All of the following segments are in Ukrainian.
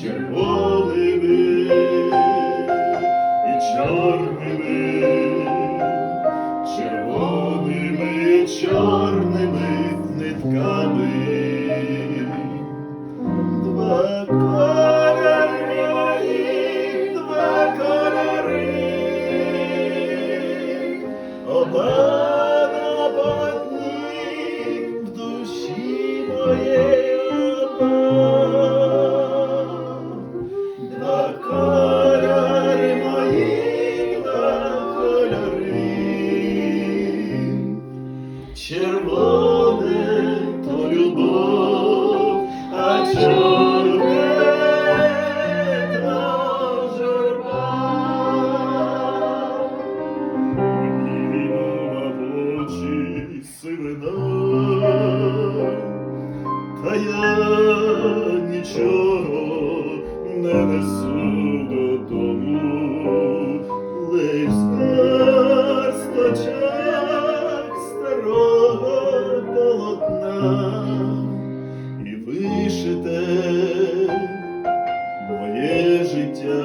червоними і чорними, червоними, чорними нитками. Два Червоне то любов, а чорне то журба. Мені на очі сивина, та я нічого не несу додому, лиш вишите моє життя,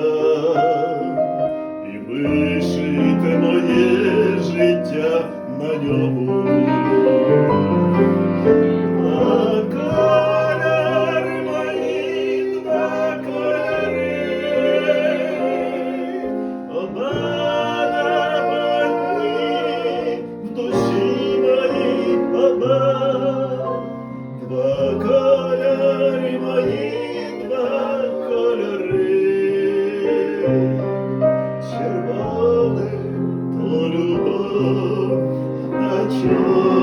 і вишите моє життя на ньому. Червоне то любов, а чорне